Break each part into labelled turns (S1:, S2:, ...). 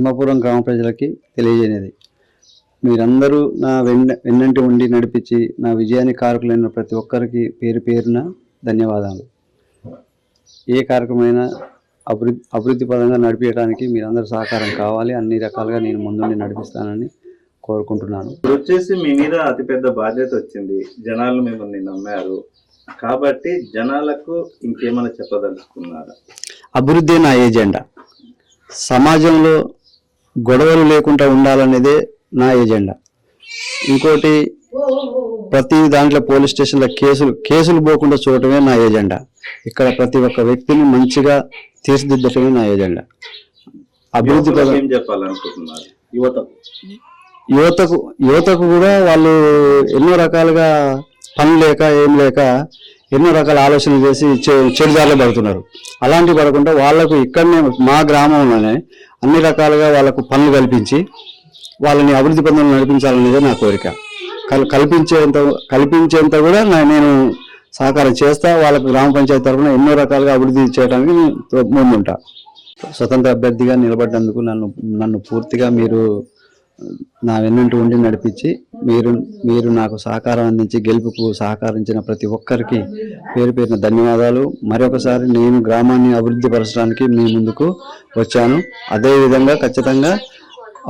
S1: సింహాపురం గ్రామ ప్రజలకి తెలియజేయనిది. మీరందరూ నా వెన్న వెన్నంటి ఉండి నడిపించి నా విజయానికి కారకులైన ప్రతి ఒక్కరికి పేరు పేరున ధన్యవాదాలు. ఏ కార్యక్రమమైనా అభివృద్ధి అభివృద్ధి పరంగా నడిపించడానికి మీరందరూ సహకారం కావాలి. అన్ని రకాలుగా నేను ముందుండి నడిపిస్తానని కోరుకుంటున్నాను.
S2: ఇప్పుడు వచ్చేసి మీ మీద అతిపెద్ద బాధ్యత వచ్చింది. జనాలు మిమ్మల్ని నమ్మారు. కాబట్టి జనాలకు ఇంకేమైనా చెప్పదలుచుకున్నారా?
S1: అభివృద్ధి నా ఏజెండా. సమాజంలో గొడవలు లేకుండా ఉండాలనేదే నా ఏజెండా ఇంకోటి ప్రతి దాంట్లో పోలీస్ స్టేషన్లో కేసులు కేసులు పోకుండా చూడటమే నా ఏజెండా ఇక్కడ ప్రతి ఒక్క వ్యక్తిని మంచిగా తీర్చిదిద్దటమే నా ఏజెండా అభివృద్ధి
S2: యువతకు
S1: యువతకు? యువతకు కూడా వాళ్ళు ఎన్నో రకాలుగా పని లేక ఏం లేక ఎన్నో రకాల ఆలోచనలు చేసి చె- చెడు దారిలో పడుతున్నారు. అలాంటి పడకుండా వాళ్ళకు ఇక్కడనే మా గ్రామంలోనే అన్ని రకాలుగా వాళ్ళకు పనులు కల్పించి వాళ్ళని అభివృద్ధి పనులు నడిపించాలనేదే నా కోరిక. కల్ కల్పించేంత కల్పించేంత కూడా నేను సహకారం చేస్తా వాళ్ళకు గ్రామ పంచాయతీ తరఫున ఎన్నో రకాలుగా అభివృద్ధి చేయడానికి ముందుంటా. స్వతంత్ర అభ్యర్థిగా నిలబడినందుకు నన్ను నన్ను పూర్తిగా మీరు నా వెన్నంటూ ఉండి నడిపించి మీరు మీరు నాకు సహకారం అందించి గెలుపుకు సహకరించిన ప్రతి ఒక్కరికి పేరు పేరున ధన్యవాదాలు. మరొకసారి నేను గ్రామాన్ని అభివృద్ధి పరచడానికి మీ ముందుకు వచ్చాను. అదే విధంగా ఖచ్చితంగా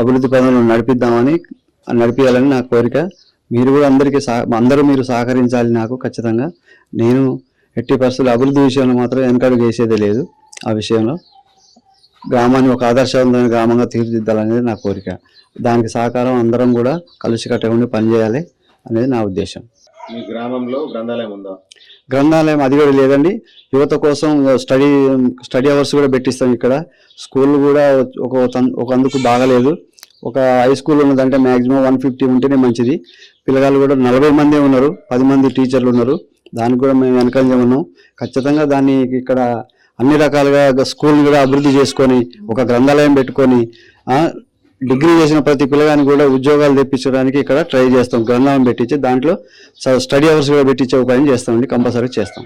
S1: అభివృద్ధి పనులను నడిపిద్దామని నడిపించాలని నా కోరిక. మీరు కూడా అందరికీ సహ అందరూ మీరు సహకరించాలి నాకు ఖచ్చితంగా. నేను ఎట్టి పరిస్థితులు అభివృద్ధి విషయంలో మాత్రం వెనకడుగు వేసేదే లేదు ఆ విషయంలో. గ్రామాన్ని ఒక ఆదర్శవంతమైన గ్రామంగా తీర్చిదిద్దాలనేది నా కోరిక. దానికి సహకారం అందరం కూడా కలిసికట్టుగా ఉండి పనిచేయాలి అనేది నా ఉద్దేశం.
S2: మీ గ్రామంలో గ్రంథాలయం ఉందా?
S1: గ్రంథాలయం అది కూడా లేదండి. యువత కోసం స్టడీ స్టడీ అవర్స్ కూడా పెట్టిస్తాం ఇక్కడ. స్కూల్ కూడా ఒక ఒక అందుకు బాగలేదు. ఒక హై స్కూల్ ఉన్నదంటే మ్యాక్సిమం వన్ ఫిఫ్టీ ఉంటేనే మంచిది. పిల్లగాళ్ళు కూడా నలభై మందే ఉన్నారు. పది మంది టీచర్లు ఉన్నారు. దానికి కూడా మేము వెనకంజ ఉన్నాం. ఖచ్చితంగా దాన్ని ఇక్కడ అన్ని రకాలుగా స్కూల్ కూడా అభివృద్ధి చేసుకొని ఒక గ్రంథాలయం పెట్టుకొని డిగ్రీ చేసిన ప్రతి పిల్లగానికి కూడా ఉద్యోగాలు తెప్పించడానికి ఇక్కడ ట్రై చేస్తాం. గ్రంథాలయం పెట్టించి దాంట్లో స్టడీ అవర్స్ కూడా పెట్టించే ఉపాయం చేస్తామండి కంపల్సరీ చేస్తాం.